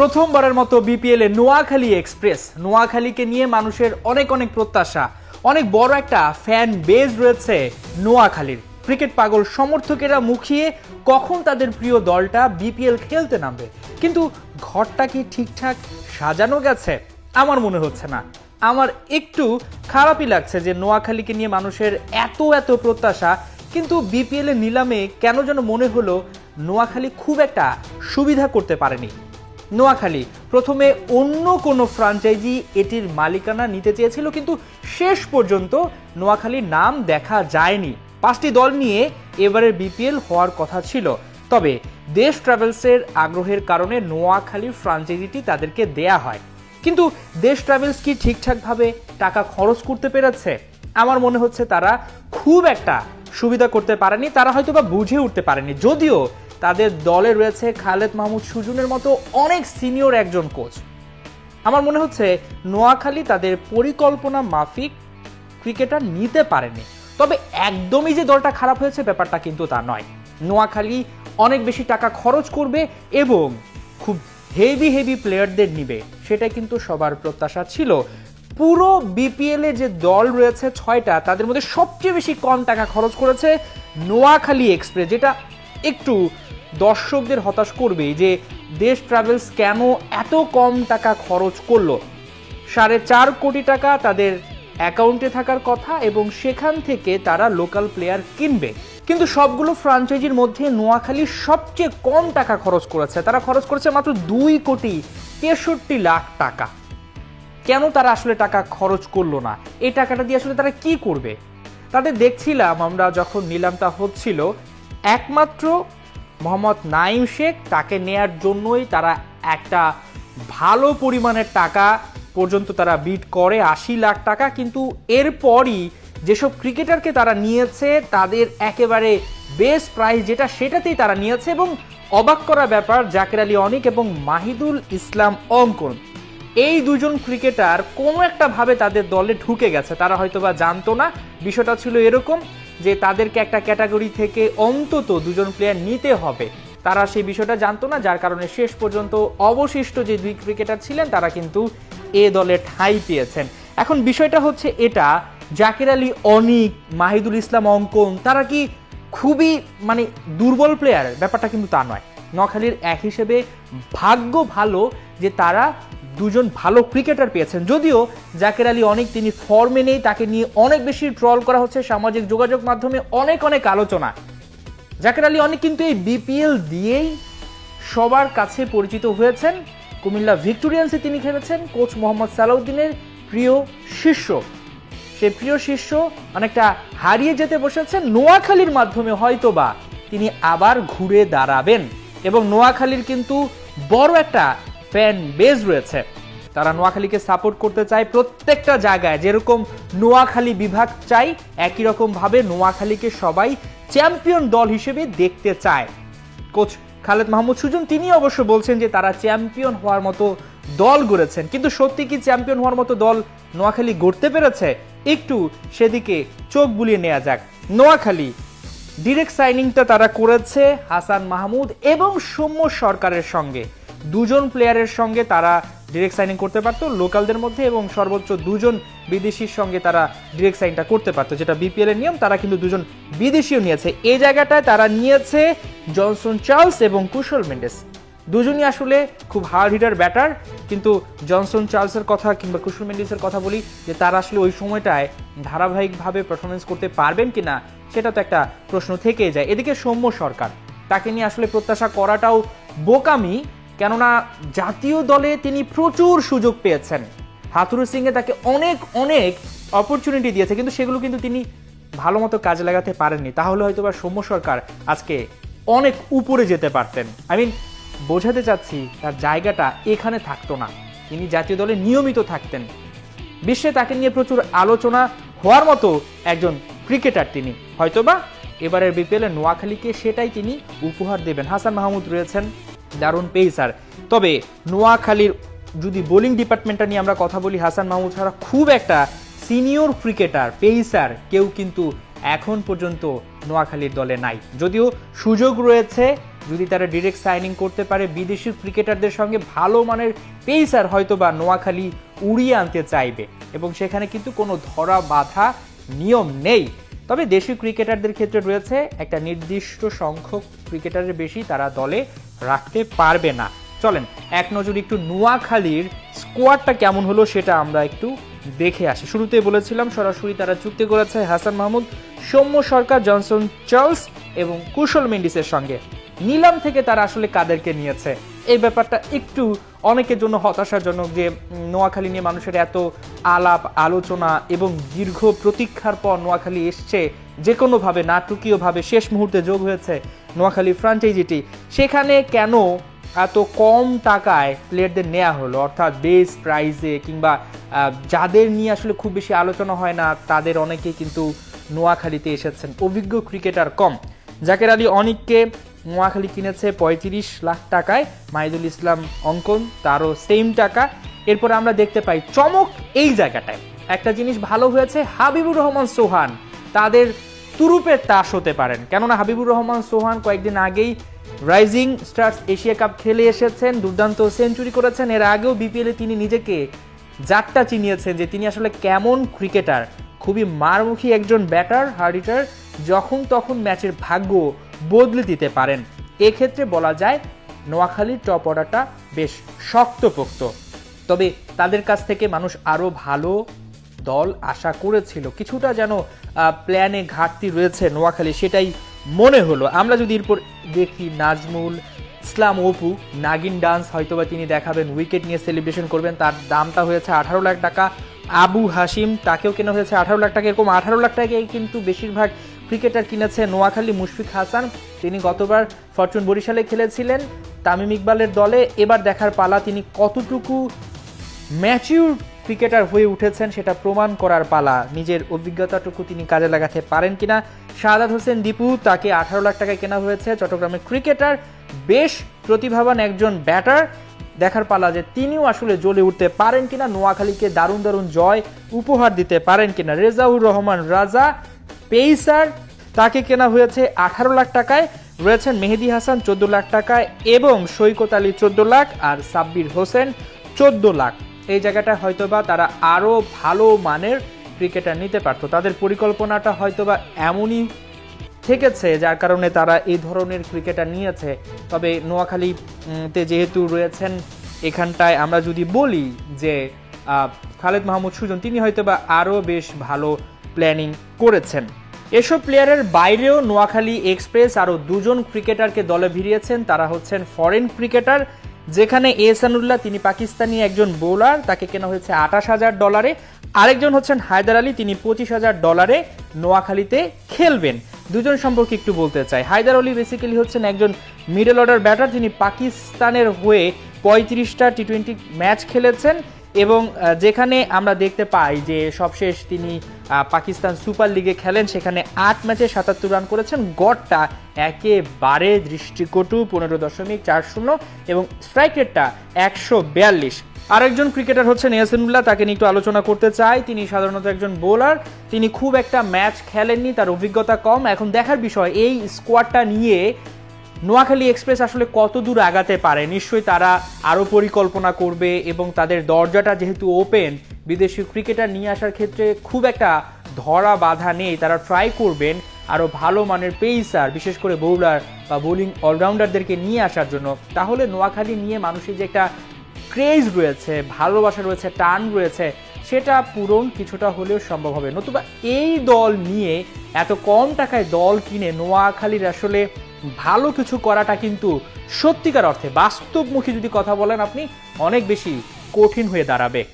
প্রথমবারের মতো BPL Noakhali express. নোয়াখালীকে নিয়ে মানুষের অনেক অনেক প্রত্যাশা। অনেক বড় একটা ফ্যান বেজ রয়েছে নোয়াখালীর। ক্রিকেট পাগল সমর্থকেরা মুখিয়ে কখন তাদের প্রিয় দলটা বিপিএল খেলতে নামবে। কিন্তু ঘরটা কি ঠিকঠাক সাজানো গেছে? আমার মনে হচ্ছে না। আমার একটু খারাপই লাগছে যে নোয়াখালীকে নিয়ে মানুষের এত এত প্রত্যাশা, কিন্তু বিপিএল এর নিলামে কেন যেন মনে হলো নোয়াখালী খুব একটা সুবিধা করতে পারেনি। নোয়াখালী। প্রথমে অন্য কোনো ফ্রাঞ্চাইজি এটির মালিকানা নিতে চেয়েছিল, কিন্তু শেষ পর্যন্ত নোয়াখালীর নাম দেখা যায়নি। পাঁচটি দল নিয়ে এবারের বিপিএল হওয়ার কথা ছিল। তবে দেশ ট্রাভেলসের আগ্রহের কারণে নোয়াখালী ফ্রাঞ্চাইজিটি তাদেরকে দেয়া হয়। কিন্তু দেশ ট্রাভেলস কি ঠিকঠাকভাবে টাকা খরচ করতে পেরেছে? আমার মনে হচ্ছে তারা খুব একটা সুবিধা করতে পারেনি, তারা হয়তো বা বুঝে উঠতে পারেনি। যদিও তাদের দলে রয়েছে খালেদ মাহমুদ সুজনের মতো অনেক সিনিয়র একজন কোচ। আমার মনে হচ্ছে নোয়াখালী তাদের পরিকল্পনা মাফিক, ক্রিকেটার নিতে পারেনি। তবে একদমই যে দলটা খারাপ হয়েছে ব্যাপারটা কিন্তু তা নয়। নোয়াখালী অনেক বেশি টাকা খরচ করবে এবং খুব হেভি হেভি প্লেয়ারদের নিবে সেটা কিন্তু সবার প্রত্যাশা ছিল। পুরো বিপিএল এ যে দল রয়েছে ছয়টা, তাদের মধ্যে সবচেয়ে বেশি কম টাকা খরচ করেছে নোয়াখালী এক্সপ্রেস যেটা একটু দর্শকদের হতাশ করবে যে দেশ ট্রাভেলস কেন এত কম টাকা খরচ করল? সাড়ে চার কোটি টাকা তাদের অ্যাকাউন্টে থাকার কথা এবং সেখান থেকে তারা লোকাল প্লেয়ার কিনবে। কিন্তু সবগুলো ফ্রাঞ্চাইজির মধ্যে নোয়াখালী সবচেয়ে কম টাকা খরচ করেছে। তারা খরচ করেছে মাত্র দুই কোটি তেষট্টি লাখ টাকা। কেন তারা আসলে টাকা খরচ করল না? এই টাকাটা দিয়ে আসলে তারা কি করবে? তাদের দেখছিলাম আমরা যখন নিলামটা হচ্ছিল একমাত্র মোহাম্মদ নাইম শেখ, তাকে নেয়ার জন্যই তারা একটা ভালো পরিমাণের টাকা পর্যন্ত তারা বিট করে, আশি লাখ টাকা। কিন্তু এরপরই যেসব ক্রিকেটারকে তারা নিয়েছে, তাদের একেবারে বেস্ট প্রাইস যেটা, সেটাতেই তারা নিয়েছে এবং অবাক করা ব্যাপার, জাকের আলী অনিক এবং মাহিদুল ইসলাম অঙ্কন। এই দুজন ক্রিকেটার কোনো একটা ভাবে তাদের দলে ঢুকে গেছে। তারা হয়তোবা জানতো না, বিষয়টা ছিল এরকম। যে তাদেরকে একটা ক্যাটাগরি থেকে অন্তত দুজন প্লেয়ার নিতে হবে। তারা সেই বিষয়টা জানতো না, যার কারণে শেষ পর্যন্ত অবশিষ্ট যে দুই ক্রিকেটার ছিলেন, তারা কিন্তু এ দলে ঠাঁই পেয়েছেন। এখন বিষয়টা হচ্ছে এটা, জাকির আলী, অনিক, মাহিদুল ইসলাম, অঙ্কন, তারা কি খুবই মানে দুর্বল প্লেয়ার ব্যাপারটা কিন্তু তা নয়। নখালির এক হিসেবে ভাগ্য ভালো যে তারা দুজন ভালো ক্রিকেটার পেয়েছেন। যদিও জাকের আলী অনেক তিনি ফর্মে নেই, তাকে নিয়ে অনেক বেশি ট্রল করা হচ্ছে সামাজিক যোগাযোগ মাধ্যমে অনেক অনেক আলোচনা। জাকের আলী অনেক কিন্তু এই বিপিএল দিয়েই সবার কাছে পরিচিত হয়েছেন। কুমিল্লা ভিক্টোরিয়ান্সে তিনি খেলেছেন, কোচ মোহাম্মদ সালাউদ্দিনের প্রিয় শিষ্য। সেই প্রিয় শিষ্য অনেকটা হারিয়ে যেতে বসেছেন নোয়াখালীর মাধ্যমে, হয়তোবা তিনি আবার ঘুরে দাঁড়াবেন। এবং নোয়াখালীর কিন্তু বড় একটা ফ্যান বেজ রয়েছে। তারা নোয়াখালীকে সাপোর্ট করতে চায় প্রত্যেকটা জায়গায়। যেরকম নোয়াখালী বিভাগ চাই, একই রকম ভাবে নোয়াখালীকে সবাই চ্যাম্পিয়ন দল হিসেবে দেখতে চায়। কোচ খালেদ মাহমুদ সুজন, তিনি অবশ্য বলছেন যে তারা চ্যাম্পিয়ন হওয়ার মতো দল গড়েছেন। কিন্তু সত্যি কি চ্যাম্পিয়ন হওয়ার মতো দল নোয়াখালী গড়তে পেরেছে? একটু সেদিকে চোখ বুলিয়ে নেওয়া যাক। নোয়াখালী ডিরেক্ট সাইনিংটা তারা করেছে হাসান মাহমুদ এবং সৌম্য সরকারের সঙ্গে। দুজন প্লেয়ারের সঙ্গে তারা ডিরেক্ট সাইনিং করতে পারতো লোকালদের মধ্যে, এবং সর্বোচ্চ দুজন বিদেশির সঙ্গে তারা ডিরেক্ট সাইনটা করতে পারতো, যেটা বিপিএল এর নিয়ম, তারা কিন্তু দুজন বিদেশিও নিয়েছে। এই জায়গাটায় তারা নিয়েছে জনসন চার্লস এবং কুশল মেন্ডেস দুজনই আসলে খুব হার্ড হিটার ব্যাটার কিন্তু জনসন চার্লসের কথা কিংবা কুশল মেন্ডিসের কথা বলি যে তারা আসলে ওই সময়টায় ধারাবাহিকভাবে পারফরমেন্স করতে পারবেন কিনা, সেটা তো একটা প্রশ্ন থেকেই যায়। এদিকে সৌম্য সরকার, তাকে নিয়ে আসলে প্রত্যাশা করাটাও বোকামি কেননা জাতীয় দলে তিনি প্রচুর সুযোগ পেয়েছেন। হাথুরু সিংয়ে তাকে অনেক অনেক অপরচুনিটি দিয়েছে, কিন্তু সেগুলো কিন্তু তিনি ভালো মতো কাজে লাগাতে পারেননি। তাহলে হয়তো বা সৌম্য সরকার আজকে অনেক উপরে যেতে পারতেন। আই মিন বোঝাতে চাচ্ছি, তার জায়গাটা এখানে থাকতো না। তিনি জাতীয় দলে নিয়মিত থাকতেন। বিশ্বে তাকে নিয়ে প্রচুর আলোচনা হওয়ার মতো একজন ক্রিকেটার তিনি। হয়তোবা এবারের বিপিএল নোয়াখালীকে সেটাই তিনি উপহার দেবেন। হাসান মাহমুদ রয়েছেন। দারুণ পেসার তবে নোয়াখালীর যদি বোলিং ডিপার্টমেন্টটা নিয়ে আমরা কথা বলি, হাসান মাহমুদ ছাড়া খুব একটা সিনিয়র ক্রিকেটার পেসার কেউ কিন্তু এখন পর্যন্ত নোয়াখালীর দলে নাই। যদিও সুযোগ রয়েছে, যদি তারা ডিরেক্ট সাইনিং করতে পারে বিদেশি ক্রিকেটারদের সঙ্গে ভালো মানের পেসার হয়তো বা নোয়াখালী উড়িয়ে আনতে চাইবে। এবং সেখানে কিন্তু কোনো ধরা বাধা নিয়ম নেই। তবে দেশীয় ক্রিকেটারদের ক্ষেত্রে রয়েছে একটা নির্দিষ্ট সংখ্যক ক্রিকেটারের বেশি তারা দলে রাখতে পারবে না। চলেন, এক নজর একটু নোয়াখালীর স্কোয়াডটা কেমন হলো সেটা আমরা একটু দেখে আসি। শুরুতে বলেছিলাম, সরাসরি তারা চুক্তি করেছে হাসান মাহমুদ, সৌম্য সরকার, জনসন চার্লস এবং কুশল মেন্ডিসের সঙ্গে। নিলাম থেকে তারা আসলে কাদেরকে নিয়েছে? এই ব্যাপারটা একটু অনেকের জন্য হতাশাজনক যে নোয়াখালী নিয়ে মানুষের এত আলাপ, আলোচনা এবং দীর্ঘ প্রতীক্ষার পর নোয়াখালী এসছে যে কোনোভাবে নাটকীয়ভাবে শেষ মুহূর্তে যোগ হয়েছে নোয়াখালী ফ্রাঞ্চাইজিটি। সেখানে কেন এত কম টাকায় প্লেয়ারদের নেওয়া হলো? অর্থাৎ বেস প্রাইজে কিংবা যাদের নিয়ে আসলে খুব বেশি আলোচনা হয় না, তাদের অনেকেই কিন্তু নোয়াখালীতে এসেছেন। অভিজ্ঞ ক্রিকেটার কম। জাকের আলী অনিককে নোয়াখালী কিনেছে পঁয়ত্রিশ লাখ টাকায় মাহিদুল ইসলাম অঙ্কন, তারও সেম টাকা। এরপর আমরা দেখতে পাই চমক এই জায়গাটায়। একটা জিনিস ভালো হয়েছে, হাবিবুর রহমান সোহান। তাদের তুরুপের তাস হতে পারেন। কেননা হাবিবুর রহমান সোহান কয়েকদিন আগেই রাইজিং স্টার্স এশিয়া কাপ খেলে এসেছেন, দুর্দান্ত সেঞ্চুরি করেছেন। এর আগেও বিপিএলে তিনি নিজেকে যাত্রা চিনিয়েছেন যে তিনি আসলে কেমন ক্রিকেটার। খুবই মারমুখী একজন ব্যাটার হার্ডিটার। যখন তখন ম্যাচের ভাগ্য বদলে দিতে পারেন। এক্ষেত্রে বলা যায়, নোয়াখালীর টপ অর্ডারটা বেশ শক্তপোক্ত। তবে তাদের কাছ থেকে মানুষ আরও ভালো দল আশা করেছিল। কিছুটা যেন প্ল্যানে ঘাটতি রয়েছে নোয়াখালী, সেটাই মনে হলো। আমরা যদি এরপর দেখি নাজমুল ইসলাম অপু, নাগিন ডান্স হয়তোবা তিনি দেখাবেন, উইকেট নিয়ে সেলিব্রেশন করবেন, তার দামটা হয়েছে আঠারো লাখ টাকা। আবু হাসিম তাকেও কেনা হয়েছে আঠারো লাখ টাকা। এরকম আঠারো লাখ টাকায় কিন্তু বেশিরভাগ ক্রিকেটার কিনেছে নোয়াখালী মুশফিক হাসান। তিনি গতবার ফরচুন বরিশালে খেলেছিলেন। তামিম ইকবালের দলে এবার দেখার পালা, তিনি কতটুকু ম্যাচিউর ক্রিকেটার হয়ে উঠেছেন সেটা প্রমাণ করার পালা। নিজের অভিজ্ঞতাটুকু তিনি কাজে লাগাতে পারেন কিনা? শাহাদ হোসেন দীপু তাকে আঠারো লাখ টাকায় কেনা হয়েছে। চট্টগ্রামের ক্রিকেটার, বেশ প্রতিভাবান একজন ব্যাটার। দেখার পালা যে তিনিও আসলে জ্বলে উঠতে পারেন কিনা, নোয়াখালীকে দারুণ দারুণ জয় উপহার দিতে পারেন কিনা? রেজাউর রহমান রাজা পেইসার তাকে কেনা হয়েছে আঠারো লাখ টাকায় রয়েছেন মেহেদি হাসান চোদ্দ লাখ টাকায় এবং সৈকত আলী চোদ্দ লাখ আর সাব্বির হোসেন চোদ্দ লাখ। এই জায়গাটা হয়তোবা তারা আরও ভালো মানের ক্রিকেটার নিতে পারতো। তাদের পরিকল্পনাটা হয়তোবা এমনই থেকেছে যার কারণে তারা এই ধরনের ক্রিকেটার নিয়েছে। তবে নোয়াখালী উম, তে যেহেতু রয়েছেন এখানটায় আমরা যদি বলি যে খালেদ মাহমুদ সুজন তিনি হয়তোবা আরও বেশ ভালো প্ল্যানিং করেছেন। এসব প্লেয়ারের বাইরেও নোয়াখালী এক্সপ্রেস আরও দুজন ক্রিকেটারকে দলে ভিড়িয়েছেন। তারা হচ্ছেন ফরেন ক্রিকেটার যেখানে এহসানুল্লাহ তিনি পাকিস্তানি একজন বোলার তাকে কেনা হয়েছে আঠাশ হাজার ডলারে আরেকজন হচ্ছেন হায়দার আলী, তিনি পঁচিশ হাজার ডলারে নোয়াখালীতে খেলবেন। দুজন সম্পর্কে একটু বলতে চাই। হায়দার আলী বেসিক্যালি হচ্ছেন একজন মিডল অর্ডার ব্যাটার যিনি পাকিস্তানের হয়ে পঁয়ত্রিশটা টি টোয়েন্টি ম্যাচ খেলেছেন। এবং যেখানে আমরা দেখতে পাই যে সবশেষ তিনি পাকিস্তান সুপার লিগে খেলেন, সেখানে আট ম্যাচে সাতাত্তর রান করেছেন। গড়টা একেবারে দৃষ্টিকটু পনেরো দশমিক চার শূন্য এবং স্ট্রাইক রেটটা একশো বিয়াল্লিশ। আরেকজন ক্রিকেটার হচ্ছেন ইয়াসিনুল্লাহ তাকে নিয়ে একটু আলোচনা করতে চাই। তিনি সাধারণত একজন বোলার তিনি খুব একটা ম্যাচ খেলেননি, তার অভিজ্ঞতা কম। এখন দেখার বিষয়, এই স্কোয়াডটা নিয়ে নোয়াখালী এক্সপ্রেস আসলে কত দূর আগাতে পারে? নিশ্চয়ই তারা আরও পরিকল্পনা করবে এবং তাদের দরজাটা যেহেতু ওপেন বিদেশি ক্রিকেটার নিয়ে আসার ক্ষেত্রে খুব একটা ধরা বাধা নেই। তারা ট্রাই করবেন আরও ভালো মানের পেইসার বিশেষ করে বোলার বা বোলিং অলরাউন্ডারদেরকে নিয়ে আসার জন্য। তাহলে নোয়াখালী নিয়ে মানুষের যে একটা ক্রেজ রয়েছে, ভালোবাসা রয়েছে, টান রয়েছে, সেটা পূরণ কিছুটা হলেও সম্ভব হবে। নতুবা এই দল নিয়ে এত কম টাকায় দল কিনে নোয়াখালীর আসলে ভালো কিছু করাটা কিন্তু সত্যিকার অর্থে। বাস্তবমুখী যদি কথা বলেন আপনি, অনেক বেশি কঠিন হয়ে দাঁড়াবে।